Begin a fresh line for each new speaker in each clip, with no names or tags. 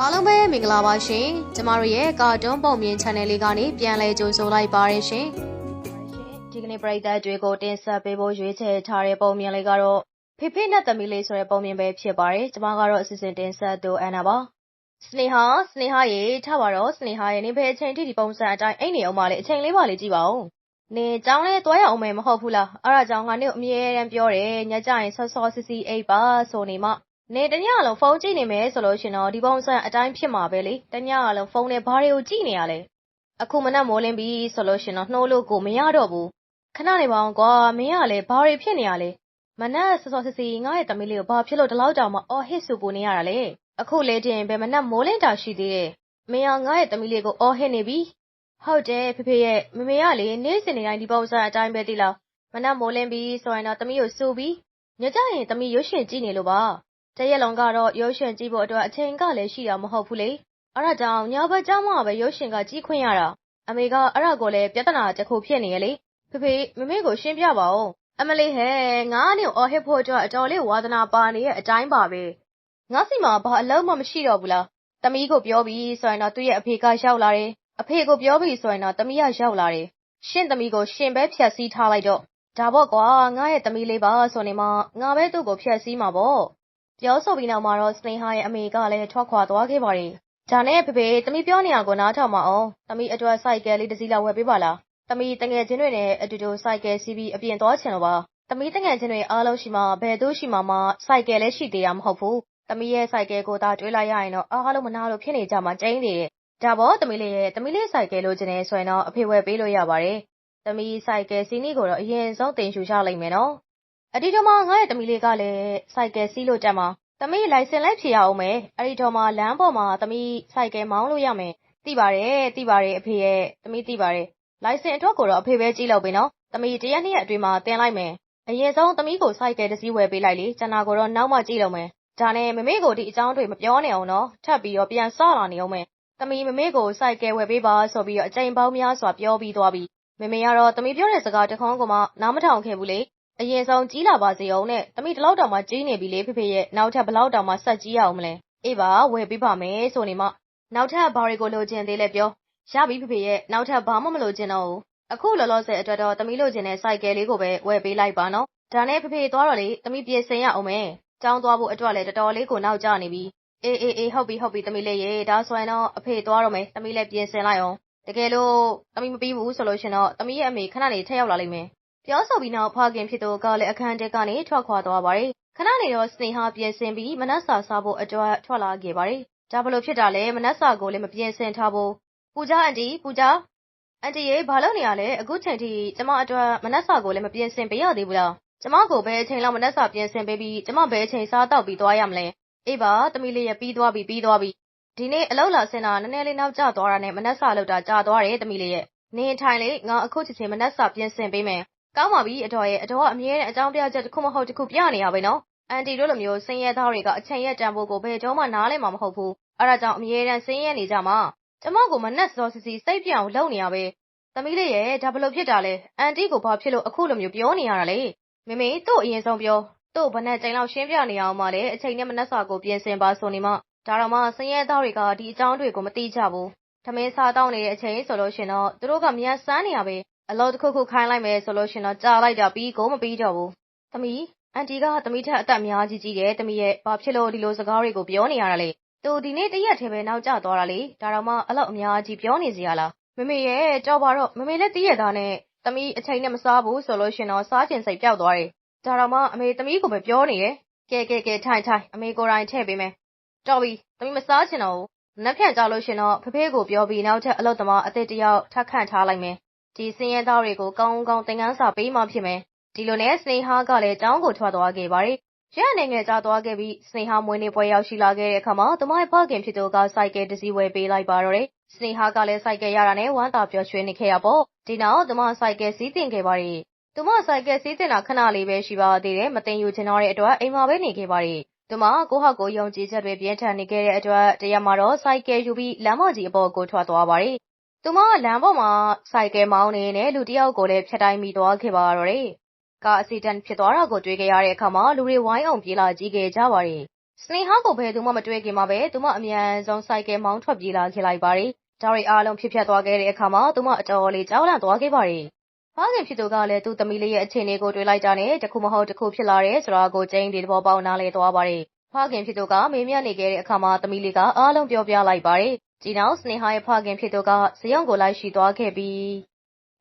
အားလုံးပဲမင်္ဂလာပါရှင်ကျမတို့ရဲ့ကာတွန်းပုံမြင် channel လေးကနေပြန်လည်ကြိုဆိုလိုက်ပါရရှင်ဒီကနေ့ပရိသတ်တွေကိုတင်ဆက်ပေးဖို့ရွေးချယ်ထားတဲ့ပုံမြင်လေးကတော့ဖေဖေနဲ့သမီးလေးဆိုတဲ့ပုံမြင်ပဲဖြစ်ပါတယ်ကျမကတော့အစီအစဉ်တင်ဆက်သူအန်နာပါစနေဟာစနေဟာရေထားပါတော့စနေဟာရေနေဘယ်အချိန်ထိဒီပုံစံအတိုင်းအိတ်နေအောင်ပါလေအချိန်လေးပါလေကြည့်ပါဦးနေကြောင်းလဲတွားရအောင်မယ်မဟုတ်ဘူးလားအဲ့ဒါကြောင့်ငါနေ့အမြဲတမ်းပြောတယ်ညကြရင်ဆော့ဆော့စီစီအိတ်ပါဆိုနေမှ နေတညလုံးဖုန်းကြည့်နေမယ်ဆိုလို့ရှင်တော့ဒီပုံစံအတိုင်းဖြစ်မှာပဲလေတညလုံးဖုန်းနဲ့ဘာတွေကိုကြည့်နေရလဲအခုမနက်မိုးလင်းပြီဆိုလို့ရှင်တော့နှိုးလို့ကိုမရတော့ဘူးခဏနေပါအောင်ကွာမင်းကလည်းဘာတွေဖြစ်နေရလဲမနက်စောစောစီစီငါ့ရဲ့သမီးလေးကိုဘာဖြစ်လို့ဒီလောက်တောင်မှအော်ဟစ်ဆူပူနေရတာလဲအခုလေတင်ဘယ်မနက်မိုးလင်းတာရှိသေးတယ်မင်းကငါ့ရဲ့သမီးလေးကိုအော်ဟစ်နေပြီဟုတ်တယ်ဖေဖေရဲ့မမေကလေနေ့စဉ်နေ့တိုင်းဒီပုံစံအတိုင်းပဲတိလားမနက်မိုးလင်းပြီဆိုရင်တော့သမီးကိုစူပြီးညကြရင်သမီးရွှေရှင်ကြည့်နေလို့ပါ တရက်လုံးကတော့ ရုပ်ရှင်ကြည့်ဖို့အတွက် အချိန်ကလည်း ရှိတာမဟုတ်ဘူးလေ အဲ့ဒါကြောင့် ညဘက်ကြောင်းမှပဲ ရုပ်ရှင်က ကြည့်ခွင့်ရတာ အမေက အဲ့ဒါကိုလည်း ပြဿနာတစ်ခု ဖြစ်နေရလေ ဖေဖေမမေကို ရှင်းပြပါဦး အမလေးဟဲ့ငါးနေ အော်ဟစ်ဖို့အတွက် အတော်လေး ဝါသနာပါနေရဲ့အတိုင်းပါပဲ ငါစီမှာ ဘာအလုံးမှ မရှိတော့ဘူးလား သမီးကို ပြောပြီးဆိုရင်တော့ သူ့ရဲ့အဖေက ရောက်လာတယ် အဖေကို ပြောပြီးဆိုရင်တော့ သမီးက ရောက်လာတယ် ရှင့်သမီးကို ရှင်ပဲဖြတ်စည်းထားလိုက်တော့ ဒါပေါ့ကွာ ငါရဲ့သမီးလေးပါဆိုနေမှ ငါပဲ သူ့ကိုဖြတ်စည်းမှာပေါ့ ပြောဆိုပြီးနောက်မှာတော့စနေဟာရဲ့အမေကလည်း ထွက်ခွာသွားခဲ့ပါတယ်။ဒါနဲ့ ဖေဖေ သမီးပြောနေရကို နားထောင်မအောင်။သမီးအတွက်စိုက်ကယ်လေးတစ်စီးလောက် ဝယ်ပေးပါလား။သမီးတငယ်ချင်းတွေနဲ့ အတူတူစိုက်ကယ်စီးပြီး အပြင်သွားချင်လို့ပါ။သမီးတငယ်ချင်းတွေ အားလုံးရှိမှဘယ်သူရှိမှမှစိုက်ကယ်လည်း ရှိသေးတာ မဟုတ်ဘူး။သမီးရဲ့စိုက်ကယ်ကိုသာ တွေးလိုက်ရရင်တော့ အားလုံး မနာလို့ဖြစ်နေကြမှာ ကျင်းနေတယ်။ဒါပေါ့ သမီးလေးရဲ့ သမီးလေးစိုက်ကယ်လို့ကျင်နေဆိုရင်တော့ အဖေဝယ်ပေးလို့ ရပါတယ်။သမီးစိုက်ကယ်စီးနီးကိုတော့ အရင်ဆုံးတင်ရှူချလိုက်မယ်နော်။ အဒီတော့မှငါ့ရဲ့သမီးလေးကလည်းစိုက်ကယ်စီးလို့တက်မှာသမီးလိုင်စင်လိုက်ဖြေရအောင်မယ်အဲ့ဒီတော့မှလမ်းပေါ်မှာသမီးစိုက်ကယ်မောင်းလို့ရမယ်သိပါတယ်သိပါတယ်အဖေရဲ့သမီးသိပါတယ်လိုင်စင်အတွက်ကိုတော့အဖေပဲကြည့်လို့ပဲနော်သမီးတရက်နှစ်ရက်အတွင်းမှာတင်လိုက်မယ်အရင်ဆုံးသမီးကိုစိုက်ကယ်တစ်စီးဝယ်ပေးလိုက်လေကျန်တာကိုတော့နောက်မှကြည့်လို့မယ်ဒါနဲ့မမေကိုဒီအကြောင်းတွေမပြောနေအောင်နော်ထပ်ပြီးတော့ပြန်စလာနေအောင်မယ်သမီးမမေကိုစိုက်ကယ်ဝယ်ပေးပါဆိုပြီးတော့အချိန်ပေါင်းများစွာပြောပြီးသွားပြီမမေကတော့သမီးပြောတဲ့စကားတခွန်းကမှနားမထောင်ခဲ့ဘူးလေ အရင်ဆုံး ကြီးလာပါစေအောင်နဲ့ သမီး ဒီလောက်တောင်မှ ကြီးနေပြီလေဖေဖေရဲ့ နောက်ထပ်ဘလောက်တောင်မှ ဆက်ကြီးရအောင်မလဲ အေးပါ ဝယ်ပေးပါမယ်ဆိုနေမှ နောက်ထပ် ဘာတွေကို လိုချင်သေးလဲပြော ရပြီဖေဖေရဲ့ နောက်ထပ် ဘာမှ မလိုချင်တော့ဘူး အခုလောလောဆယ်အတွက်တော့ သမီးလိုချင်တဲ့စိုက်ကယ်လေးကိုပဲ ဝယ်ပေးလိုက်ပါနော် ဒါနဲ့ ဖေဖေသွားတော့လေ သမီးပြင်ဆင်ရအောင်မယ် ကျောင်းသွားဖို့အတွက်လည်း တော်တော်လေးကို နောက်ကျနေပြီ အေး အေး အေး ဟုတ်ပြီ ဟုတ်ပြီ သမီးလေးရေ ဒါဆိုရင်တော့ အဖေသွားတော့မယ် သမီးလည်း ပြင်ဆင်လိုက်အောင်တကယ်လို့ သမီးမပြီးဘူးဆိုလို့ရှင်တော့ သမီးရဲ့အမေ ခဏနေထက်ရောက်လာလိမ့်မယ် ပြောဆိုပြီးနောက် ဖခင်ဖြစ်သူကလည်း အခန်းထဲကနေ ထွက်ခွာသွားပါတယ်။ခဏနေတော့ စနေဟာ ပြင်ဆင်ပြီး မနက်စာစားဖို့အတွက် ထွက်လာခဲ့ပါတယ်။ဒါဘလို့ဖြစ်တာလဲ မနက်စာကိုလည်း မပြင်ဆင်ထားဘူး။ပူကြအန်တီ ပူကြအန်တီရေ ဘာလုပ်နေရလဲ အခုချိန်ထိ ကျမအတွက် မနက်စာကိုလည်း မပြင်ဆင်ပေးရသေးဘူးလား။ကျမကို ဘယ်အချိန်လောက် မနက်စာပြင်ဆင်ပေးပြီး ကျမ ဘယ်အချိန် စားတော့ပြီး သွားရမလဲ။အေးပါ သမီးလေးရပြီးသွားပြီ ပြီးသွားပြီ။ဒီနေ့ အလောက်လာစင်တာ နည်းနည်းလေး နောက်ကျသွားတာနဲ့ မနက်စာလောက်တာ ကြာသွားတယ် သမီးလေးရဲ့။နေထိုင်လေ ငါ အခုချက်ချင်း မနက်စာပြင်ဆင်ပေးမယ် ကောင်းပါပြီအတော်ရဲ့အတော်ကအမြဲတမ်းအကြောင်းပြချက်တစ်ခုမဟုတ်တစ်ခုပြနေရပဲနော်အန်တီတို့လိုမျိုးဆင်းရဲသားတွေကအချိန်ရက်တန်ဖို့ကိုဘယ်တော့မှနားလည်မှာမဟုတ်ဘူးအဲ့ဒါကြောင့်အမြဲတမ်းဆင်းရဲနေကြမှာကျမကိုမနဲ့စောစီစီစိတ်ပြောင်းလုံနေရပဲသမီးလေးရဲ့ဒါဘလို့ဖြစ်တာလဲအန်တီကိုဘာဖြစ်လို့အခုလိုမျိုးပြောနေရတာလဲမမေတို့အရင်ဆုံးပြောတို့ဘနဲ့ချိန်လောက်ရှင်းပြနေအောင်မလဲအချိန်နဲ့မနဲ့စာကိုပြင်ဆင်ပါဆိုနေမှဒါတော့မှဆင်းရဲသားတွေကဒီအကြောင်းတွေကိုမသိကြဘူးထမင်းစားတောင်းနေတဲ့အချိန်ဆိုလို့ရှင်တော့သူတို့ကမြန်ဆန်းနေရပဲ အလုပ်တစ်ခုခုခိုင်းလိုက်မယ်ဆိုလို့ရှင်တော့ကြာလိုက်တာပြီးကိုမပြီးတော့ဘူး။သမီးအန်တီကသမီးထက်အသက်အများကြီးကြီးတယ်သမီးရဲ့ဘာဖြစ်လို့ဒီလိုစကားတွေကိုပြောနေရတာလဲ။သူဒီနေ့တရက်ထဲပဲနောက်ကျသွားတာလေ။ဒါတော့မှအလောက်အများကြီးပြောနေစီရလား။မမေရဲ့ကြောက်ပါတော့မမေလည်းတည့်ရသားနဲ့သမီးအချိန်နဲ့မစားဘူးဆိုလို့ရှင်တော့စားကျင်စိတ်ပျောက်သွားတယ်။ဒါတော့မှအမေသမီးကိုပဲပြောနေတယ်။ကဲကဲကဲထိုင်ထိုင်အမေကိုယ်တိုင်ထည့်ပေးမယ်။တော်ပြီသမီးမစားချင်တော့ဘူး။နက်ဖြန်ကြလို့ရှင်တော့ဖဖေးကိုပြောပြီးနောက်ထပ်အလုပ်သမားအသစ်တယောက်ထပ်ခန့်ထားလိုက်မယ် ဒီစင်းရဲသားတွေကိုကောင်းကောင်းသင်ခန်းစာပေးမှဖြစ်မယ်။ဒီလိုနဲ့စနေဟာကလည်းကျောင်းကိုထွက်သွားခဲ့ပါတယ်။ရက်နေငယ်ကြာသွားခဲ့ပြီးစနေဟာမွေးနေ့ပွဲရောက်ရှိလာခဲ့တဲ့အခါမှာသူမရဲ့ဖခင်ဖြစ်သူကစိုက်ကယ်တစ်စီးဝယ်ပေးလိုက်ပါတော့တယ်။စနေဟာကလည်းစိုက်ကယ်ရတာနဲ့ဝမ်းသာပျော်ရွှင်နေခဲ့ရပေါ့။ဒီနောက်သူမစိုက်ကယ်စီးတင်ခဲ့ပါတယ်။သူမစိုက်ကယ်စီးတင်တာခဏလေးပဲရှိပါသေးတယ်။မတင်ယူချင်တော့တဲ့အတွက်အိမ်မှာပဲနေခဲ့ပါတယ်။သူမကိုဟောက်ကိုယုံကြည်ချက်တွေပြင်းထန်နေခဲ့တဲ့အတွက်တရက်မှာတော့စိုက်ကယ်ယူပြီးလမ်းမကြီးအပေါ်ကိုထွက်သွားပါတယ် သူမလမ်းပေါ်မှာဆိုင်ကယ်မောင်းနေနဲ့လူတယောက်ကိုလည်းဖြတ်တိုင်းမိသွားခဲ့ပါတော့တယ်။ကားအက်ဆီဒန့်ဖြစ်သွားတာကိုတွေ့ခဲ့ရတဲ့အခါမှာလူတွေဝိုင်းအောင်ပြေးလာကြည့်ခဲ့ကြပါတယ်စနေဟာကိုဘယ်သူမှမတွေ့ခင်မှာပဲသူမအမြန်ဆုံးဆိုင်ကယ်မောင်းထွက်ပြေးလာခဲ့လိုက်ပါတယ်။ဒါတွေအားလုံးဖြစ်ပျက်သွားခဲ့တဲ့အခါမှာသူမအတော်လေးကြောက်လန့်သွားခဲ့ပါတယ်။ဖခင်ဖြစ်သူကလည်းသူ့သမီးလေးရဲ့အခြေအနေကိုတွေးလိုက်တာနဲ့တခုမဟုတ်တခုဖြစ်လာတယ်ဆိုတာကိုကျိန်းဒီသဘောပေါက်နားလည်သွားပါတယ်။ဖခင်ဖြစ်သူကမေးမြန်းနေခဲ့တဲ့အခါမှာသမီးလေးကအားလုံးပြောပြလိုက်ပါတယ်။ ဒီနောက်စနေဟာရဲ့ ဖခင်ဖြစ်သူကဇယုံကို လိုက်ရှိသွားခဲ့ပြီး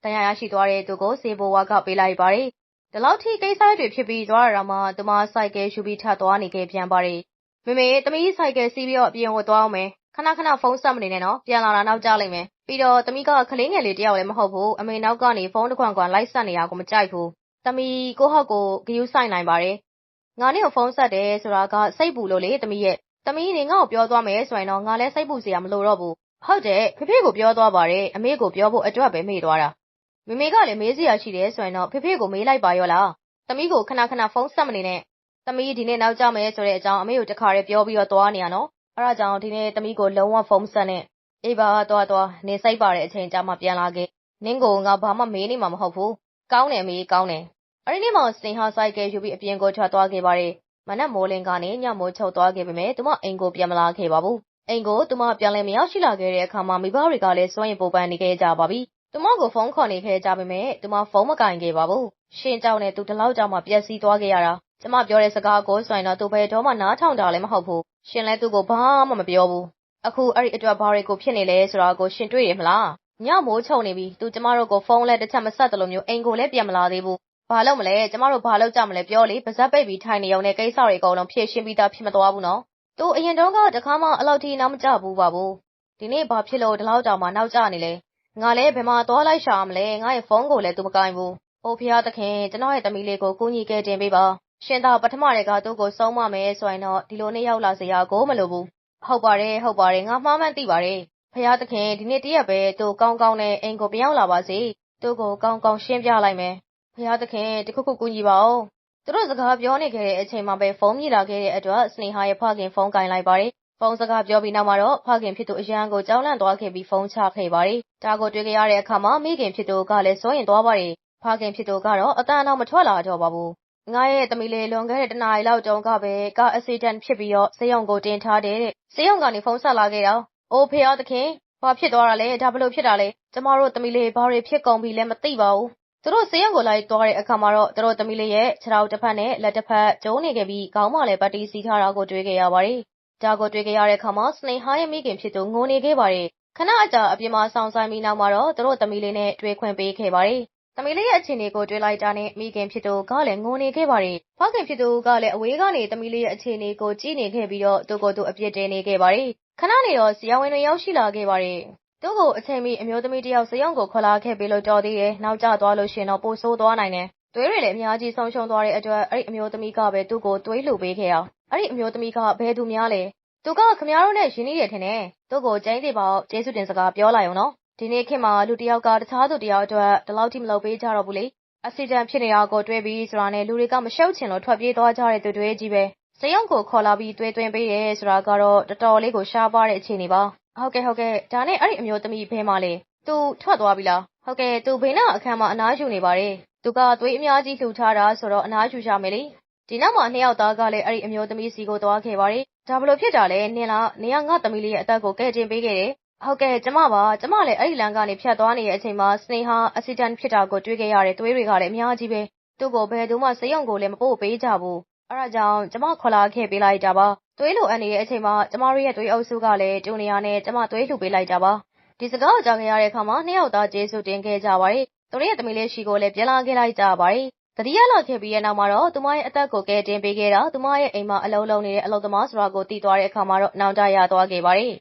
တရားရရှိသွားတဲ့သူကိုစေဘိုဝါက ပေးလိုက်ပါတယ်။ဒီလောက်ထိ ကိစ္စတွေဖြစ်ပြီးသွားရတာမှ သူမ ဆိုင်ကယ်ယူပြီးထပ်သွားနေခဲ့ပြန်ပါတယ်။မေမေ သမီး ဆိုင်ကယ်စီးပြီးတော့ အပြင်ကိုသွားအောင်မယ်။ခဏခဏ ဖုန်းဆက်မနေနဲ့နော်။ပြန်လာတာ နောက်ကျလိမ့်မယ်။ပြီးတော့ သမီးက ကလေးငယ်လေးတယောက်လည်း မဟုတ်ဘူး။အမေနောက်ကနေ ဖုန်းတစ်ခွန်ခွန် လိုက်ဆက်နေတာကို မကြိုက်ဘူး။သမီး ကိုဟောက်ကိုဂယူးဆိုင်နိုင်ပါတယ်။ငါနဲ့ကို ဖုန်းဆက်တယ်ဆိုတာက စိတ်ပူလို့လေ သမီးရဲ့။ သမီးနေငါ့ကိုပြောသွားမယ်ဆိုရင်တော့ငါလည်းစိတ်ပူစရာမလိုတော့ဘူး။ဟုတ်တယ်ဖေဖေကိုပြောသွားပါတယ်။အမေကိုပြောဖို့အတွက်ပဲမေ့သွားတာ။မေမေကလည်းမေးစရာရှိတယ်ဆိုရင်တော့ဖေဖေကိုမေးလိုက်ပါရောလား။သမီးကိုခဏခဏဖုန်းဆက်မနေနဲ့။သမီးဒီနေ့နောက်ကျမယ်ဆိုတဲ့အကြောင်းအမေကိုတခါတည်းပြောပြီးတော့သွားနေရနော်။အဲဒါကြောင့်ဒီနေ့သမီးကိုလုံးဝဖုန်းဆက်နဲ့။အေးပါသွားသွားနေစိတ်ပါတဲ့အချိန်ကြာမှပြန်လာခဲ့။နင်းကိုငါဘာမှမေးနေမှာမဟုတ်ဘူး။ကောင်းတယ်မေးကောင်းတယ်။အဲဒီနေ့မှစင်ဟာဆိုင်ကယ်ယူပြီးအပြင်ကိုထွက်သွားခဲ့ပါတယ်။ မနက်မိုးလင်းကနေ ညမိုးချုပ်သွားခဲ့ပေမဲ့ သူမအိမ်ကို ပြန်မလာခဲ့ပါဘူး။အိမ်ကို သူမပြန်လည်မရောက်ရှိလာခဲ့တဲ့အခါမှာ မိဘတွေကလည်းစွန့်ရင်ပူပန်နေခဲ့ကြပါပြီ။သူမကို ဖုန်းခေါ်နေခဲ့ကြပေမဲ့ သူမ ဖုန်းမကင်ခဲ့ပါဘူး။ရှင်ကြောင့်နဲ့ သူ ဒီလောက်ကြောင့်မှ ပျက်စီးသွားခဲ့ရတာ။ကျမပြောတဲ့စကားကိုဆိုရင်တော့ သူ ဘယ်တော့မှ နားထောင်တာလည်း မဟုတ်ဘူး။ရှင်လည်း သူ့ကို ဘာမှမပြောဘူး။အခု အဲ့ဒီအတွက် ဘာတွေကို ဖြစ်နေလဲဆိုတာကို ရှင်တွေ့ရမလား။ညမိုးချုံနေပြီ သူ ကျမတို့ကို ဖုန်းလည်း တစ်ချက်မဆက်တယ်လို့မျိုး အိမ်ကိုလည်း ပြန်မလာသေးဘူး။ ဘာလို့မလဲကျမတို့ဘာလို့ကြမလဲပြောလေပါဇက်ပိတ်ပြီးထိုင်နေုံနဲ့ကိစ္စတွေအကုန်လုံးဖြည့်ရှင်းပြီးသားဖြစ်မသွားဘူးနော်။သူအရင်တုန်းကတခါမှအလောက်ထိနောက်မကြဘူးပါဘူး။ဒီနေ့ဘာဖြစ်လို့ဒီလောက်တောင်မှနောက်ကျနေလဲ။ငါလည်းဘယ်မှာသွားလိုက်ရှာမလဲငါရဲ့ဖုန်းကိုလည်းသူမကင်ဘူး။အိုဖျားသခင်ကျွန်တော်ရဲ့သမီးလေးကိုကူညီခဲ့တင်ပေးပါ။ရှင်သာပထမတည်းကသူ့ကိုဆုံးမမယ်ဆိုရင်တော့ဒီလိုနေ့ရောက်လာစရာကိုမလိုဘူး။ဟုတ်ပါတယ်ဟုတ်ပါတယ်ငါမှားမှန်းသိပါတယ်။ဖျားသခင်ဒီနေ့တရက်ပဲသူကောင်းကောင်းနဲ့အိမ်ကိုပြန်ရောက်လာပါစေ။သူ့ကိုကောင်းကောင်းရှင်းပြလိုက်မယ်။ ဖျားသခင်တခုခုကူညီပါဦး။သူတို့စကားပြောနေခဲ့တဲ့အချိန်မှာပဲဖုန်းမြည်လာခဲ့တဲ့အတွက်စနေဟာရဲ့ဖခင်ဖုန်းကင်လိုက်ပါတယ်။ဖုန်းစကားပြောပြီးနောက်မှာတော့ဖခင်ဖြစ်သူအရန်ကိုကြောက်လန့်သွားခဲ့ပြီးဖုန်းချခဲ့ပါတယ်။ဒါကိုတွေ့ကြရတဲ့အခါမှာမိခင်ဖြစ်သူကလည်းစိုးရင်သွားပါတယ်။ဖခင်ဖြစ်သူကတော့အတန်အနောက်မထွက်လာတော့ပါဘူး။ငါရဲ့သမီးလေးလွန်ခဲ့တဲ့တနားရီလောက်တုန်းကပဲကားအက်ဆီဒန့်ဖြစ်ပြီးတော့ဆေးရုံကိုတင်ထားတယ်တဲ့။ဆေးရုံကနေဖုန်းဆက်လာခဲ့တော့အိုဖေရသခင်ဘာဖြစ်သွားတာလဲဒါဘလို့ဖြစ်တာလဲကျမတို့သမီးလေးဘာတွေဖြစ်ကုန်ပြီလဲမသိပါဘူး သူတို့ဆေးရုံကို လိုက်သွားတဲ့အခါမှာတော့ သူတို့သမီးလေးရဲ့ ခြေထောက်တစ်ဖက်နဲ့ လက်တစ်ဖက် ကျုံနေခဲ့ပြီး ခေါင်းမှာလည်း ပတ်တီးစီးထားတာကို တွေ့ခဲ့ရပါတယ်။ဒါကိုတွေ့ခဲ့ရတဲ့အခါမှာစနေဟာရဲ့ မိခင်ဖြစ်သူ ငိုနေခဲ့ပါတယ်။ခဏအကြာ အပြင်မှာဆောင်ဆိုင်ပြီးနောက်မှာတော့ သူတို့သမီးလေးနဲ့ တွေ့ခွင့်ပေးခဲ့ပါတယ်။သမီးလေးရဲ့ အခြေအနေကို တွေ့လိုက်တာနဲ့ မိခင်ဖြစ်သူကလည်း ငိုနေခဲ့ပါတယ်။ဖခင်ဖြစ်သူကလည်း အဝေးကနေ သမီးလေးရဲ့ အခြေအနေကို ကြည့်နေခဲ့ပြီးတော့ သူ့ကိုယ်သူ အပြစ်တင်နေခဲ့ပါတယ်။ခဏနေတော့ ဆရာဝန်တွေ ရောက်ရှိလာခဲ့ပါတယ်။ သူ့ကိုအချိန်မီ အမျိုးသမီးတယောက်ဇယုံကို ခေါ်လာခဲ့ပေးလို့ တော်သေးတယ်။နောက်ကျသွားလို့ရှင်တော့ ပိုဆိုးသွားနိုင်တယ်။သွေးတွေလည်း အများကြီးဆုံးရှုံးသွားတဲ့အတွက် အဲ့ဒီအမျိုးသမီးကပဲ သူ့ကို သွေးလှူပေးခဲ့အောင်။အဲ့ဒီအမျိုးသမီးက ဘယ်သူများလဲ။သူကခမည်းတော်နဲ့ ရင်းနှီးတယ်ထင်တယ်။သူ့ကို ကျင်းသေးပါဦးကျေးဇူးတင်စကား ပြောလိုက်အောင်နော်။ဒီနေ့ခေတ်မှာ လူတယောက်က တခြားသူတယောက်အတွက် ဒီလောက်ထိ မလုပ်ပေးကြတော့ဘူးလေ။အက်ဆီဒန့်ဖြစ်နေတာကို တွေ့ပြီးဆိုတာနဲ့ လူတွေက မရှုပ်ချင်လို့ ထွက်ပြေးသွားကြတဲ့ သူတွေကြီးပဲ။ဇယုံကို ခေါ်လာပြီး သွေးသွင်းပေးတယ်ဆိုတာကတော့ တော်တော်လေးကို ရှားပါတဲ့ အခြေအနေပါ ဟုတ်ကဲ့ဟုတ်ကဲ့ဒါနဲ့အဲ့ဒီအမျိုးသမီးဘဲမှာလဲသူထွက်သွားပြီလားဟုတ်ကဲ့သူဘေးနာအခန်းမှာအနားယူနေပါတယ်သူကသွေးအများကြီးလှူထားတာဆိုတော့အနားယူရမယ်လေဒီနောက်မှာနှစ်ယောက်သားကလည်းအဲ့ဒီအမျိုးသမီးစီကိုသွားခဲ့ပါတယ်ဒါဘလို့ဖြစ်တာလဲနင်လားနေရငါသမီးလေးရဲ့အသက်ကိုကဲတင်ပေးခဲ့တယ်ဟုတ်ကဲ့ကျမပါကျမလည်းအဲ့ဒီလမ်းကနေဖြတ်သွားနေတဲ့အချိန်မှာစနေဟာအက်ဆီဒန့်ဖြစ်တာကိုတွေ့ခဲ့ရတဲ့သွေးတွေကလည်းအများကြီးပဲသူ့ကိုဘယ်သူမှစိတ်ယုံကိုလည်းမပို့ပေးကြဘူး အဲဒါကြောင့် ကျမ ခေါ်လာခဲ့ပေးလိုက်တာပါ သွေးလိုအပ်နေတဲ့အချိန်မှာ ကျမတို့ရဲ့ သွေးအုပ်စုကလည်း တူနေရနဲ့ ကျမ သွေးလှူပေးလိုက်တာပါ ဒီစကားကိုကြားခဲ့ရတဲ့အခါမှာ နှစ်ယောက်သား ကျေးဇူးတင်ခဲ့ကြပါတယ် သူတို့ရဲ့သမီးလေးရှိကိုလည်း ပြန်လာခဲ့လိုက်ကြပါတယ်တတိယလာခဲ့ပြီးတဲ့နောက်မှာတော့ သူမရဲ့အသက်ကိုကဲတင်ပေးခဲ့တာ သူမရဲ့အိမ်မှာ အလုံးလုံးနေတဲ့ အလုပ်သမားဆိုတာကို သိသွားတဲ့အခါမှာတော့ နောင်တရသွားခဲ့ပါတယ်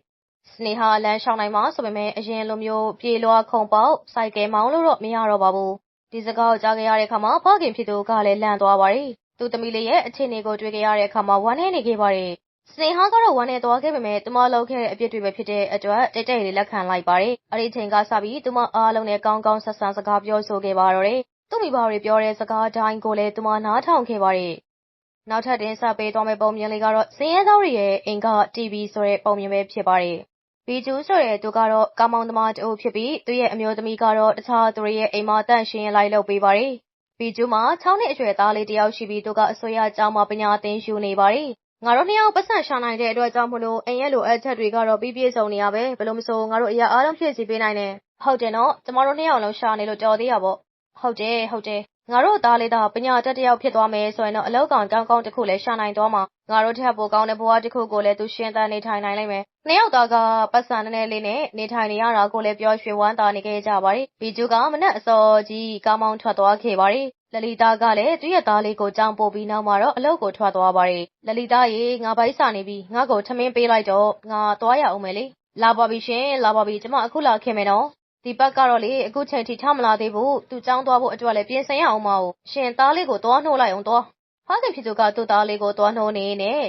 စနေဟာ လမ်းရှောင်းနိုင်မှာဆိုပေမဲ့အရင်လိုမျိုး ပြေလွှာခုံပေါက်စိုက်ကဲမောင်းလို့တော့ မရတော့ပါဘူး ဒီစကားကိုကြားခဲ့ရတဲ့အခါမှာ ဖခင်ဖြစ်သူကလည်း လန့်သွားပါတယ် သူသမီးလေးရဲ့အခြေအနေကိုတွေ့ခဲ့ရတဲ့အခါမှာဝမ်းနည်းနေခဲ့ပါတယ်စနေဟာကတော့ဝမ်းနဲ့သွားခဲ့ပေမဲ့သူမလုပ်ခဲ့တဲ့အပြစ်တွေပဲဖြစ်တဲ့အတွက်တိတ်တိတ်လေးလက်ခံလိုက်ပါတယ်။အဲဒီချိန်ကစပြီးသူမအားလုံးနဲ့ကောင်းကောင်းဆက်ဆံစကားပြောဆိုခဲ့ပါတော့တယ်။သူ့မိဘတွေပြောတဲ့စကားတိုင်းကိုလည်းသူမနားထောင်ခဲ့ပါတယ်။နောက်ထပ်တင်ဆက်ပေးသွားမယ့်ပုံမြင်လေးကတော့စင်းရဲသားတွေရဲ့အင်္ဂါ TV ဆိုတဲ့ပုံမြင်ပဲဖြစ်ပါတယ်။ဘီကျူးဆိုတဲ့သူကတော့ကာမောင်သမားတဦးဖြစ်ပြီးသူ့ရဲ့အမျိုးသမီးကတော့တခြားသူတွေရဲ့အိမ်မှာတန့်ရှင်းလိုက်လုပ်ပေးပါတယ်။ ဘီကျူးမှာ6နှစ်အရွယ်သားလေးတယောက်ရှိပြီး သူက အစိုးရကျောင်းမှာ ပညာသင်ယူနေပါတယ်။ငါတို့နှစ်ယောက်ပတ်စံရှာနိုင်တဲ့အတွက်ကြောင့်မလို့ အိမ်ရဲ့ လိုအပ်ချက်တွေကတော့ ပြီးပြည့်စုံနေရပဲ ဘယ်လိုမဆို ငါတို့ အရာအားလုံး ဖြည့်ဆည်းပေးနိုင်တယ် ဟုတ်တယ်နော် ကျမတို့ နှစ်ယောက်လုံး ရှာနေလို့ကြော်သေးရပေါ့ ဟုတ်တယ် ဟုတ်တယ် ငါတို့သားလေးသားပညာတတ်တစ်ယောက် ဖြစ်သွားမယ်ဆိုရင်တော့ အလောက်ကောင် ကောင်းကောင်းတစ်ခုလည်း ရှာနိုင်သွားမှာ ငါတို့ထက်ပိုကောင်းတဲ့ ဘဝတစ်ခုကိုလည်း သူရှင်းသန်နေထိုင်နိုင်လိမ့်မယ် နှစ်ယောက်သားကပတ်စံနည်းနည်းလေးနဲ့ နေထိုင်နေရတာကိုလည်းပြောရွှင်ဝမ်းသာနေခဲ့ကြပါတယ် ဘီဂျူကမနဲ့အစောကြီး ကားမောင်းထွက်သွားခဲ့ပါတယ် လလီတာကလည်း သူ့ရဲ့သားလေးကိုကြောင်ပို့ပြီးနောက်မှာတော့ အလုပ်ကို ထွက်သွားပါတယ် လလီတာရေ ငါပိုက်စာနေပြီ ငါ့ကို ထမင်းပေးလိုက်တော့ ငါသွားရအောင်မယ်လေ လာပါပြီရှင် လာပါပြီ ကျမ အခုလာခင်မယ်နော် ဒီဘက်ကတော့လေအခုချိန်ထိထမလာသေးဘူးသူចောင်းသွားဖို့အတွက်လည်းပြင်ဆင်ရအောင်မဟုတ်ရှင်သားလေးကိုသွားနှိုးလိုက်အောင်သွားဖခင်ဖြစ်သူကသူ့သားလေးကိုသွားနှိုးနေနဲ့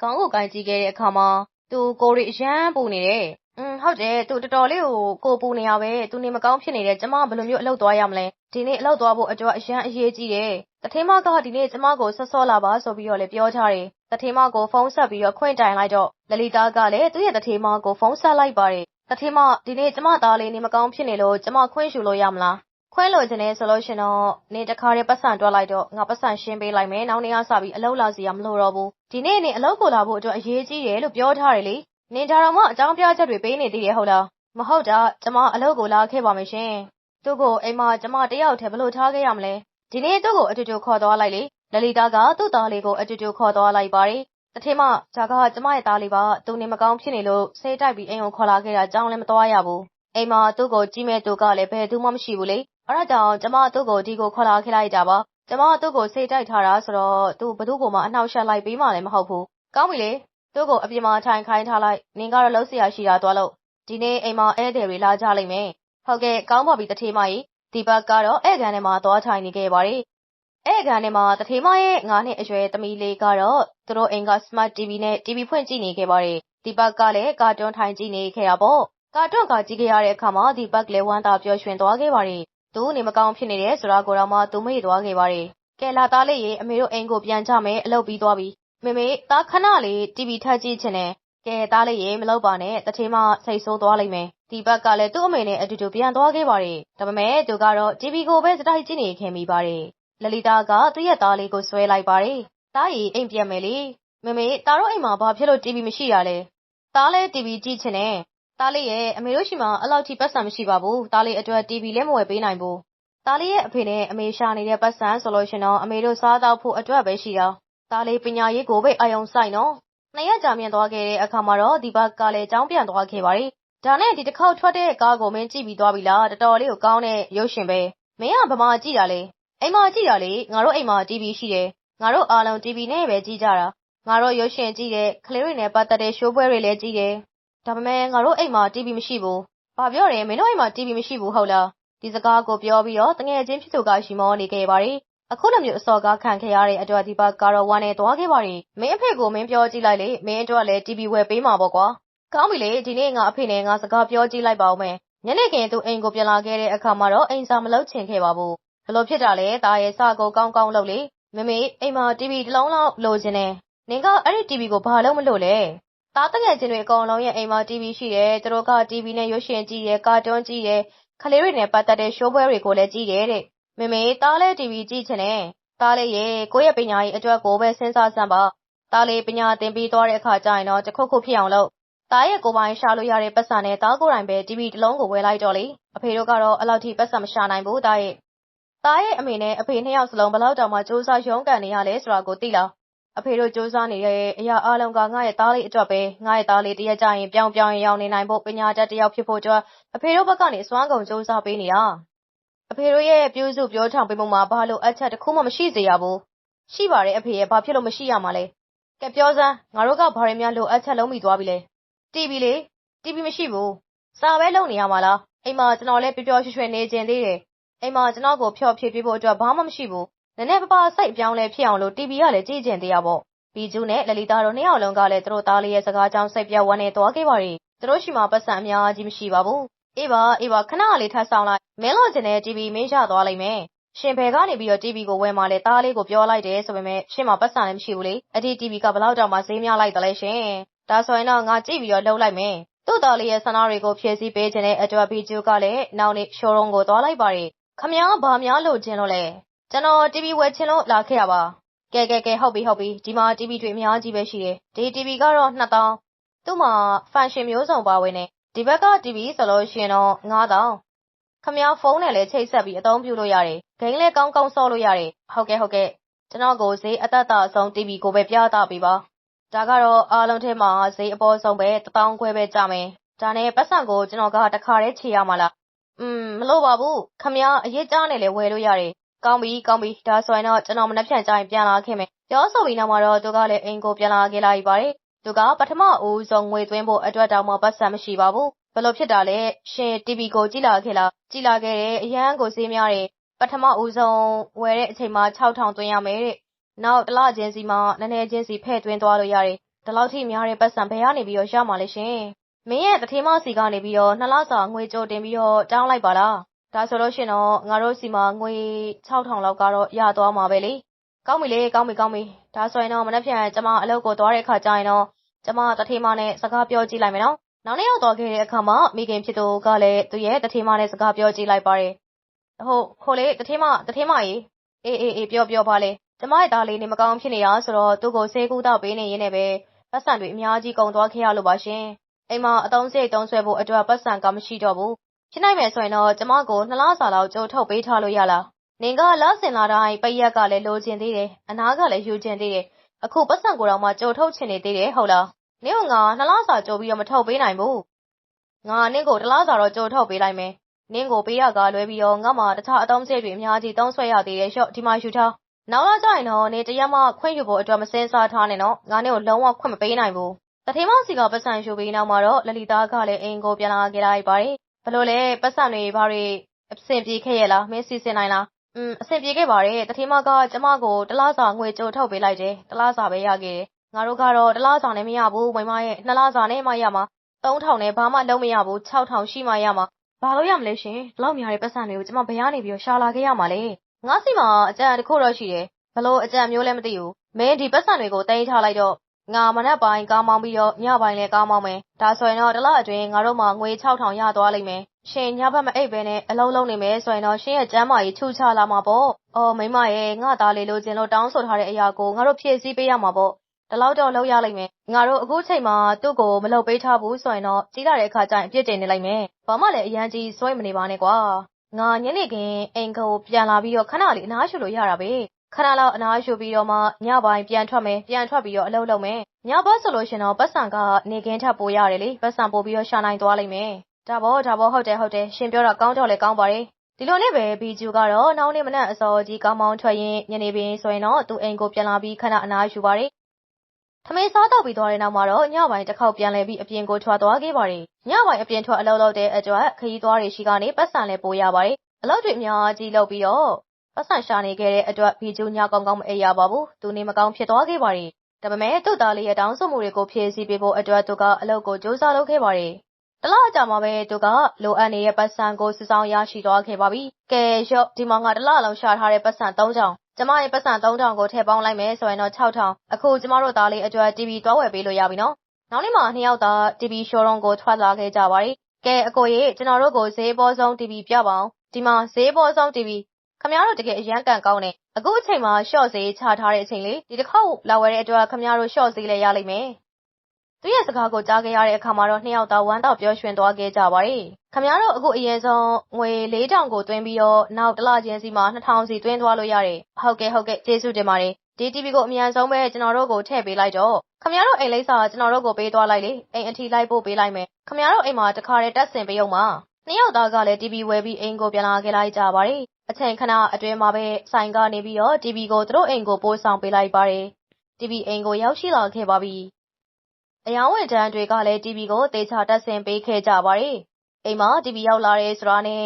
ခေါင်းကိုကိုင်းကြည့်ခဲ့တဲ့အခါမှာသူကိုရီအရန်ပူနေတယ်อืมဟုတ်တယ်သူတော်တော်လေးကိုကိုပူနေရပဲသူနေမကောင်းဖြစ်နေတယ်ကျမဘယ်လိုမျိုးအလုပ်သွားရမလဲဒီနေ့အလုပ်သွားဖို့အတွက်အရန်အရေးကြီးတယ်တထင်းမကဒီနေ့ကျမကိုဆော့ဆော့လာပါဆိုပြီးတော့လည်းပြောထားတယ်တထင်းမကိုဖုန်းဆက်ပြီးတော့ခွင့်တိုင်လိုက်တော့လလီတာကလည်းသူ့ရဲ့တထင်းမကိုဖုန်းဆက်လိုက်ပါတယ် တထင်းမဒီနေ့ကျမသားလေးနေမကောင်းဖြစ်နေလို့ကျမခွင့်ယူလို့ရမလားခွဲလို့ခြင်းနဲ့ဆိုလို့ရှင်တော့နေတခါတည်းပတ်စံတွက်လိုက်တော့ငါပတ်စံရှင်းပေးလိုက်မယ်နောက်နေ့ကစပြီးအလုပ်လာစီရမလို့တော့ဘူးဒီနေ့နေအလုပ်ကိုလာဖို့အတွက်အရေးကြီးတယ်လို့ပြောထားတယ်လေနင်ဒါတော့မှအကြောင်းပြချက်တွေပေးနေသေးတယ်ဟုတ်လားမဟုတ်တာကျမအလုပ်ကိုလာခဲ့ပါမယ်ရှင်သူ့ကိုအိမ်မှာကျမတယောက်တည်းဘလို့ထားခဲ့ရမလဲဒီနေ့သူ့ကိုအတူတူခေါ်သွားလိုက်လေလလီတာကသူ့သားလေးကိုအတူတူခေါ်သွားလိုက်ပါတယ် တထင်းမဂျာကကျမရဲ့သားလေးပါသူနေမကောင်းဖြစ်နေလို့ဆေးတိုက်ပြီးအိမ်ကိုခေါ်လာခဲ့တာကြောင်းလည်းမသွားရဘူးအိမ်မှာသူ့ကိုကြည့်မဲ့သူကလည်းဘယ်သူမှမရှိဘူးလေအဲ့ဒါကြောင့်ကျမသူ့ကိုဒီကိုခေါ်လာခဲ့လိုက်တာပါကျမသူ့ကိုဆေးတိုက်ထားတာဆိုတော့သူဘသူ့ကိုမှအနှောက်ယှက်လိုက်ပေးမှလည်းမဟုတ်ဘူးကောင်းပြီလေသူ့ကိုအပြင်မှာထိုင်ခိုင်းထားလိုက်နင်ကတော့လှုပ်เสียရှိတာသွားလို့ဒီနေ့အိမ်မှာဧည့်သည်တွေလာကြလိမ့်မယ်ဟုတ်ကဲ့ကောင်းပါပြီတထေးမကြီးဒီဘက်ကတော့ဧည့်ခံထဲမှာသွားထိုင်နေခဲ့ပါတယ် ဧည့်ခံထဲမှာတထေးမရဲ့ငါးနှစ်အရွယ်သမီးလေးကတော့သူတို့အိမ်က Smart TV နဲ့ TV ဖွင့်ကြည့်နေခဲ့ပါတယ်ဒီဘက်ကလည်းကာတွန်းထိုင်ကြည့်နေခဲ့တာပေါ့ကာတွန်းကကြည့်ခဲ့ရတဲ့အခါမှာဒီဘက်လည်းဝမ်းသာပျော်ရွှင်သွားခဲ့ပါတယ်သူနေမကောင်းဖြစ်နေတယ်ဆိုတာကိုတော့မှသူမေ့သွားခဲ့ပါတယ်ကဲလာသားလေးရေအမေတို့အိမ်ကိုပြန်ကြမယ်အလုပ်ပြီးသွားပြီမေမေသားခဏလေး TV ထပ်ကြည့်ချင်တယ်ကဲသားလေးရေမလုပ်ပါနဲ့တထင်းမစိတ်ဆိုးသွားလိမ့်မယ်ဒီဘက်ကလည်းသူ့အမေနဲ့အတူတူပြန်သွားခဲ့ပါတယ်ဒါပေမဲ့သူကတော့ TV ကိုပဲစတိုက်ကြည့်နေခင်မိပါတယ် လလီတာကသူ့ရဲ့သားလေးကိုဆွဲလိုက်ပါတယ်သားရီအိမ်ပြန်မယ်လေမေမေသားတို့အိမ်မှာဘာဖြစ်လို့ TV မရှိရလဲသားလည်း TV ကြည့်ချင်တယ်သားလေးရဲ့အမေတို့ရှိမှအဲ့လောက်ထိပတ်စံမရှိပါဘူးသားလေးအတွက် TV လည်းမဝယ်ပေးနိုင်ဘူးသားလေးရဲ့အဖေနဲ့အမေရှာနေတဲ့ပတ်စံဆိုလို့ရှင်တော့အမေတို့စားတော့ဖို့အတွက်ပဲရှိတာသားလေးပညာရေးကိုပဲအယုံဆိုင်နော်နှစ်ရက်ကြာမြင့်သွားခဲ့တဲ့အခါမှာတော့ဒီဘက်ကလည်းကြောင်းပြန်သွားခဲ့ပါရီဒါနဲ့ဒီတစ်ခေါက်ထွက်တဲ့ကားကိုမင်းကြည့်ပြီးသွားပြီလားတော်တော်လေးကိုကောင်းတဲ့ရုပ်ရှင်ပဲမင်းကဗမာကြည့်တာလေ အိမ်မှာကြည့်တာလေငါတို့အိမ်မှာ TV ရှိတယ်ငါတို့အားလုံး TV နဲ့ပဲကြည့်ကြတာငါတို့ရုပ်ရှင်ကြည့်တဲ့ကလေးတွေနဲ့ပတ်သက်တဲ့ရှိုးပွဲတွေလည်းကြည့်တယ်ဒါပေမဲ့ငါတို့အိမ်မှာ TV မရှိဘူး။ဘာပြောတယ်မင်းတို့အိမ်မှာ TV မရှိဘူးဟုတ်လား။ဒီစကားကိုပြောပြီးတော့တငယ်ချင်းဖြစ်သူကရှိမောနေခဲ့ပါတယ်။အခုလိုမျိုးအစော်ကားခံခဲ့ရတဲ့အတွက်ဒီဘက်ကတော့ဝမ်းနေသွားခဲ့ပါတယ်။မင်းအဖေကိုမင်းပြောကြည့်လိုက်လေမင်းအတွက်လည်း TV ဝယ်ပေးမှာပေါ့ကွာ။ကောင်းပြီလေဒီနေ့ငါအဖေနဲ့ငါစကားပြောကြည့်လိုက်ပါဦးမယ်။ညနေခင်းသူအိမ်ကိုပြန်လာခဲ့တဲ့အခါမှာတော့အိမ်စာမလုပ်ချင်ခဲ့ပါဘူး။ ဘလို့ဖြစ်တာလဲတာရဲ့စကိုကောင်းကောင်းလုပ်လေ။မမေအိမ်မှာ TV တစ်လုံးလောက်လိုချင်တယ်။နင်ကအဲ့ဒီ TV ကိုဘာလို့မလို့လဲသားတငယ်ချင်းတွေအကုန်လုံးရဲ့အိမ်မှာ TV ရှိတယ်။သူတို့က TV နဲ့ရုပ်ရှင်ကြည့်တယ်၊ကာတွန်းကြည့်တယ်။ကလေးတွေနဲ့ပတ်သက်တဲ့ရှိုးပွဲတွေကိုလည်းကြည့်တယ်တဲ့။မေမေသားလည်း TV ကြည့်ချင်တယ်။သားလေးရေကိုယ့်ရဲ့ပညာရေးအတွက်ကိုပဲစဉ်းစားစမ်းပါ။သားလေးပညာသင်ပြီးသွားတဲ့အခါကျရင်တော့တခုခုဖြစ်အောင်လုပ်။သားရဲ့ကိုယ်ပိုင်ရှာလို့ရတဲ့ပတ်စံနဲ့သားကိုယ်တိုင်ပဲ TV တစ်လုံးကိုဝယ်လိုက်တော့လေ။အဖေတို့ကတော့အဲ့လောက်ထိပတ်စံမရှာနိုင်ဘူးသားရဲ့။ သားရဲ့အမေနဲ့အဖေနှစ်ယောက်စလုံးဘလောက်တောင်မှစူးစမ်းရုန်းကန်နေရလဲဆိုတာကိုသိလားအဖေတို့စူးစမ်းနေတဲ့အရာအားလုံးကငါ့ရဲ့သားလေးအတွက်ပဲငါ့ရဲ့သားလေးတရက်ကြရင်ပြောင်းပြောင်းရင်ရောက်နေနိုင်ဖို့ပညာတတ်တယောက်ဖြစ်ဖို့အတွက်အဖေတို့ဘက်ကနေအစွမ်းကုန်စူးစမ်းပေးနေတာအဖေတို့ရဲ့ပြုစုပြောထောင်ပေးမှုမှာဘာလို့အချက်တစ်ခုမှမရှိစေရဘူးရှိပါတယ်အဖေရဲ့ဘာဖြစ်လို့မရှိရမှာလဲကဲပြောစမ်းငါတို့ကဘာတွေများလိုအပ်ချက်လုံးမိသွားပြီလဲတီဗီလေတီဗီမရှိဘူးစာပဲလုပ်နေရမှာလားအိမ်မှာကျွန်တော်လည်းပျော်ပျော်ရွှင်ရွှင်နေကျင်သေးတယ် အိမ်မှာကျွန်တော်ကိုဖျော်ဖြေပေးဖို့အတွက်ဘာမှမရှိဘူးနည်းနည်းပါးပါးစိတ်အပြောင်းလဲဖြစ်အောင်လို့ TV ကလည်းကြည့်ကျင်သေးရပေါ့ဘီဂျူးနဲ့လလီတာတို့နှစ်ယောက်လုံးကလည်းသူတို့သားလေးရဲ့စကားကြောင့်စိတ်ပြတ်ဝမ်းနေသွားခဲ့ပါရီသူတို့ရှိမှပတ်စံအများကြီးမရှိပါဘူးအေးပါအေးပါခဏလေးထပ်ဆောင်လိုက်မင်းလို့ကျင်တဲ့ TV မင်းရသွားလိမ့်မယ်ရှင်ဘယ်ကနေပြီးတော့ TV ကိုဝယ်မှလဲသားလေးကိုပြောလိုက်တယ်ဆိုပေမဲ့ရှင်မပတ်စံလည်းမရှိဘူးလေအဒီ TV ကဘလောက်တောင်မှဈေးများလိုက်တယ်လဲရှင်ဒါဆိုရင်တော့ငါကြည့်ပြီးတော့လှုပ်လိုက်မယ်သူ့သားလေးရဲ့ဆန္ဒတွေကိုဖြည့်ဆည်းပေးခြင်းနဲ့အတွက်ဘီဂျူးကလည်းနောက်နေ့ရှိုးရုံးကိုသွားလိုက်ပါရီ ခမည်းဘာများလို့ခြင်းလို့လဲကျွန်တော် TV ဝယ်ချင်လို့လာခဲ့ရပါကဲကဲကဲဟုတ်ပြီဟုတ်ပြီဒီမှာ TV တွေအများကြီးပဲရှိတယ်ဒီ TV ကတော့2000သူ့မှာ function မျိုးစုံပါဝင်နေဒီဘက်က TV ဆိုလို့ရှိရင်တော့9000ခမ ्या ဖုန်းနဲ့လည်းချိတ်ဆက်ပြီးအသုံးပြုလို့ရတယ်ဂိမ်းလည်းကောင်းကောင်းဆော့လို့ရတယ်ဟုတ်ကဲ့ဟုတ်ကဲ့ကျွန်တော်ကိုဈေးအသက်တာအဆုံး TV ကိုပဲပြသပေးပါဒါကတော့အားလုံးထဲမှာဈေးအပေါ်ဆုံးပဲ1000ခွဲပဲကြမယ်ဒါနဲ့ပတ်စံကိုကျွန်တော်ကတခါတည်းခြေရမှာလား อืมမလို့ပါဘူးခမ ्या အရေးကြားနေလေဝယ်လို့ရတယ်ကောင်းပြီကောင်းပြီဒါဆိုရင်တော့ကျွန်တော်မနှက်ဖြန်ကြရင်ပြန်လာခဲ့မယ်ပြောဆိုပြီးနောက်မှာတော့သူကလည်းအိမ်ကိုပြန်လာခဲ့လိုက်ပါတယ်သူကပထမဦးဆုံးငွေသွင်းဖို့အတွက်တောင်မှပတ်စံမရှိပါဘူးဘယ်လိုဖြစ်တာလဲရှင် TV ကိုကြည့်လာခဲ့လားကြည့်လာခဲ့တယ်အရန်ကိုစေးများတယ်ပထမဦးဆုံးဝယ်တဲ့အချိန်မှာ6000သွင်းရမယ်တဲ့နောက်တစ်လချင်းစီမှာနည်းနည်းချင်းစီဖဲ့သွင်းသွားလို့ရတယ်ဒီလောက်ထိများတဲ့ပတ်စံဘယ်ကနေပြီးတော့ရမှာလဲရှင် မင်းရဲ့တထေးမစီကနေပြီးတော့နှစ်လစာငွေကြိုတင်ပြီးတော့တောင်းလိုက်ပါလားဒါဆိုလို့ရှင်တော့ငါတို့စီမှာငွေ6000လောက်ကတော့ရသွားမှာပဲလေကောင်းပြီလေကောင်းပြီကောင်းပြီဒါဆိုရင်တော့မနေ့ပြန်ကျမအလုပ်ကိုသွားတဲ့အခါကျရင်တော့ကျမတထေးမနဲ့စကားပြောကြည့်လိုက်မယ်နော်နောက်နေ့ရောက်သွားခဲ့တဲ့အခါမှာမိခင်ဖြစ်သူကလည်းသူ့ရဲ့တထေးမနဲ့စကားပြောကြည့်လိုက်ပါတယ်ဟုတ်ခိုလေတထေးမတထေးမကြီးအေးအေးအေးပြောပြောပါလေကျမရဲ့သားလေးနေမကောင်းဖြစ်နေတာဆိုတော့သူ့ကိုဆေးကူးတော့ပေးနေရင်းနဲ့ပဲပတ်စံတွေအများကြီးကုန်သွားခဲ့ရလို့ပါရှင် အိမ်မှာအတုံးစိတ်တုံးဆွဲဖို့အတွက်ပတ်စံကမရှိတော့ဘူး ဖြစ်နိုင်မယ်ဆိုရင်တော့ ကျမကို နှစ်လစာလောက် ကြိုထုတ်ပေးထားလို့ရလား နင်ကလဆင်လာတိုင်းပိတ်ရက်ကလည်း လိုချင်သေးတယ် အနာကလည်း ယူချင်သေးတယ် အခုပတ်စံကိုတော့မှ ကြိုထုတ်ချင်နေသေးတယ် ဟုတ်လား နင့်ကငါ နှစ်လစာကြိုပြီးတော့မထုတ်ပေးနိုင်ဘူး ငါ နင့်ကို တစ်လစာတော့ ကြိုထုတ်ပေးလိုက်မယ် နင့်ကိုပေးရကလွဲပြီးတော့ ငါမှတခြားအတုံးစိတ်တွေ အများကြီးတုံးဆွဲရသေးတယ်ရှော့ ဒီမှာယူထား နောက်လာကြရင်တော့နေတရက်မှ ခွင့်ယူဖို့အတွက် မစင်စားထားနဲ့နော် ငါနဲ့ကို လုံးဝခွင့်မပေးနိုင်ဘူး တထေးမစီကပတ်စံယူပြီးနောက်မှာတော့လလီသားကလည်းအိမ်ကိုပြန်လာခဲ့လိုက်ပါတယ်ဘလို့လဲပတ်စံတွေဘာတွေအဆင်ပြေခဲ့ရဲ့လားမင်းစီစဉ်နိုင်လားอืมအဆင်ပြေခဲ့ပါတယ်တထေးမကကျမကိုတလားစာငွေကြိုထုတ်ပေးလိုက်တယ်တလားစာပဲရခဲ့တယ်ငါတို့ကတော့တလားစာနဲ့မရဘူးမိမရဲ့နှစ်လားစာနဲ့မှရမှာ3000နဲ့ဘာမှလုံးမရဘူး6000ရှိမှရမှာဘာလို့ရမလဲရှင်ဘလောက်များတဲ့ပတ်စံတွေကိုကျမဘယ်ကနေပြီးရှာလာခဲ့ရမှာလဲငါစီမှာအကြံတစ်ခုတော့ရှိတယ်ဘလို့အကြံမျိုးလည်းမသိဘူးမင်းဒီပတ်စံတွေကိုတင်ထားလိုက်တော့ ငါမနက်ပိုင်းကားမောင်းပြီးတော့ညပိုင်းလည်းကားမောင်းမယ်ဒါဆိုရင်တော့တစ်လအတွင်းငါတို့မှငွေ6000ရသွားလိမ့်မယ်ရှင်ညဘက်မအိပ်ဘဲနဲ့အလုံးလုံးနေမယ်ဆိုရင်တော့ရှင်ရဲ့ကျမ်းမာရေးချူချလာမှာပေါ့အော်မိမရဲ့ငါသားလေးလိုချင်လို့တောင်းဆိုထားတဲ့အရာကိုငါတို့ဖြည့်ဆည်းပေးရမှာပေါ့ဒီလောက်တော့လောက်ရလိမ့်မယ်ငါတို့အခုချိန်မှာသူ့ကိုမလုပ်ပေးထားဘူးဆိုရင်တော့ကြီးလာတဲ့အခါကျရင်အပြစ်တင်နေလိုက်မယ်ဘာမှလည်းအရန်ကြီးစွဲမနေပါနဲ့ကွာငါညနေခင်းအိမ်ကိုပြန်လာပြီးတော့ခဏလေးအနားရှူလို့ရတာပဲ ခဏလောက်အနားရှူပြီးတော့မှညပိုင်းပြန်ထွက်မယ်ပြန်ထွက်ပြီးတော့အလုပ်လုပ်မယ်ညဘက်ဆိုလို့ရှင်တော့ပတ်စံကနေခင်းထပ်ပို့ရတယ်လေပတ်စံပို့ပြီးတော့ရှာနိုင်သွားလိမ့်မယ်ဒါဘောဒါဘောဟုတ်တယ်ဟုတ်တယ်ရှင်ပြောတာကောင်းတော့လေကောင်းပါတယ်ဒီလိုနဲ့ပဲဘီဂျူကတော့နောက်နေ့မနက်အစောကြီးကောင်းမောင်းထွက်ရင်ညနေပင်ဆိုရင်တော့သူ့အိမ်ကိုပြန်လာပြီးခဏအနားယူပါတယ်ထမင်းစားတော့ပြီးသွားတဲ့နောက်မှာတော့ညပိုင်းတစ်ခေါက်ပြန်လဲပြီးအပြင်ကိုထွက်သွားခဲ့ပါတယ်ညပိုင်းအပြင်ထွက်အလုပ်လုပ်တဲ့အတွက်ခရီးသွားတွေရှိကနေပတ်စံလဲပို့ရပါတယ်အလုပ်တွေအများကြီးလုပ်ပြီးတော့ ပတ်စံရှာနေခဲ့တဲ့အတွက်ဘီဂျူညကောင်းကောင်းမအိပ်ရပါဘူး သူနေမကောင်းဖြစ်သွားခဲ့ပါတယ် ဒါပေမဲ့ သူ့သားလေးရဲ့ တောင်းဆိုမှုတွေကို ဖြည့်ဆည်းပေးဖို့အတွက် သူကအလုပ်ကိုစူးစမ်းလုပ်ခဲ့ပါတယ် တလားအကြာမှာပဲ သူက လိုအပ်နေတဲ့ပတ်စံကို စုဆောင်ရရှိသွားခဲ့ပါပြီ။ကဲ ရော့ ဒီမှာငါ တလားလုံးရှာထားတဲ့ပတ်စံ3000ကျမရဲ့ပတ်စံ3000ကို ထည့်ပေါင်းလိုက်မယ်ဆိုရင်တော့6000အခု ကျမတို့သားလေးအတွက် TV တွားဝယ်ပေးလို့ရပြီနော်။နောက်နေ့မှာ နှစ်ယောက်သား TV showroom ကို ထွက်လာခဲ့ကြပါပြီ။ကဲ အကိုကြီးကျွန်တော်တို့ကို ဈေးပေါ်ဆုံး TV ပြပါအောင်။ဒီမှာ ဈေးပေါ်ဆုံး TV ခမရတို့တကယ်အရန်ကန်ကောင်းနေအခုအချိန်မှာ short ဈေးချထားတဲ့အချိန်လေးဒီတစ်ခေါက်လာဝယ်တဲ့အတွက်ခမရတို့ short ဈေးလည်းရလိမ့်မယ်သူ့ရဲ့စကားကိုကြားခဲ့ရတဲ့အခါမှာတော့နှစ်ယောက်သားဝမ်းတော့ပြောရွှင်သွားခဲ့ကြပါတယ်။ခမရတို့အခုအရင်ဆုံးငွေ4000ကိုသွင်းပြီးတော့နောက်တစ်လချင်းစီမှာ2000စီသွင်းသွားလို့ရတယ်။ဟုတ်ကဲ့ဟုတ်ကဲ့ကျေးဇူးတင်ပါတယ်။ဒီ TV ကိုအမြန်ဆုံးပဲကျွန်တော်တို့ကိုထည့်ပေးလိုက်တော့ခမရတို့အိမ်လိပ်စာကျွန်တော်တို့ကိုပေးသွားလိုက်လေ။အိမ်အထီလိုက်ပို့ပေးလိုက်မယ်။ခမရတို့အိမ်မှာတခါတည်းတက်ဆင်ပေးအောင်ပါ။နှစ်ယောက်သားကလည်း TV ဝယ်ပြီးအိမ်ကိုပြန်လာခဲ့လိုက်ကြပါတယ်။ အချိန်ခဏအတွင်းမှာပဲ ဆိုင်ကနေပြီးတော့ TV ကို သူတို့အိမ်ကို ပို့ဆောင်ပေးလိုက်ပါတယ်။ TV အိမ်ကို ရောက်ရှိလာခဲ့ပါပြီ။အယောင်းဝန်ထမ်းတွေကလည်း TV ကို သေချာတပ်ဆင်ပေးခဲ့ကြပါတယ်။အိမ်မှာ TV ရောက်လာတယ်ဆိုတာနဲ့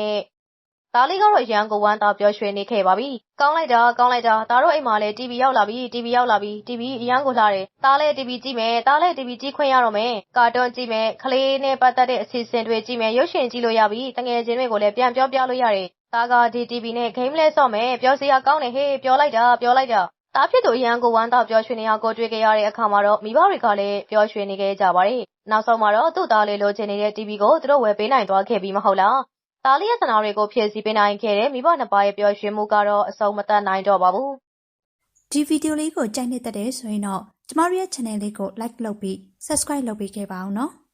သားလေးကတော့ရန်ကို ဝမ်းသာပျော်ရွှင်နေခဲ့ပါပြီ။ကောင်းလိုက်တာ ကောင်းလိုက်တာ သားတို့အိမ်မှာလည်း TV ရောက်လာပြီ TV ရောက်လာပြီ TV အရန်ကိုလာတယ်။သားလည်း TV ကြည့်မယ် သားလည်း TV ကြည့်ခွင့်ရတော့မယ်။ကာတွန်းကြည့်မယ် ကလေးနဲ့ ပတ်သက်တဲ့ အစီအစဉ်တွေကြည့်မယ် ရုပ်ရှင်ကြည့်လို့ရပြီတငယ်ချင်းတွေကိုလည်း ပြန်ပြောပြလို့ရတယ်။ သားက ဒီ TV နဲ့ game လဲဆော့မယ်ပြောစရာကောင်းတယ်ဟေးပြောလိုက်တာ ပြောလိုက်တာ သားဖြစ်သူ အရန်ကို ဝမ်းသာပျော်ရွှင်နေအောင်ကို တွေ့ခဲ့ရတဲ့အခါမှာတော့ မိဘတွေကလည်း ပျော်ရွှင်နေခဲ့ကြပါတယ်။နောက်ဆုံးမှာတော့ သူ့သားလေး လိုချင်နေတဲ့ TV ကို သူတို့ ဝယ်ပေးနိုင်သွားခဲ့ပြီ မဟုတ်လား။သားလေးရဲ့ဆန္ဒတွေကို ဖြည့်ဆည်းပေးနိုင်ခဲ့တဲ့ မိဘနှစ်ပါးရဲ့ ပျော်ရွှင်မှုကတော့ အဆုံးမသတ်နိုင်တော့ပါဘူး။
ဒီဗီဒီယိုလေးကို ကြိုက်နေတဲ့တဲ့ဆိုရင်တော့ ကျမတို့ရဲ့ channel လေးကို like လုပ်ပြီး subscribe လုပ်ပေးခဲ့ပါအောင်နော်။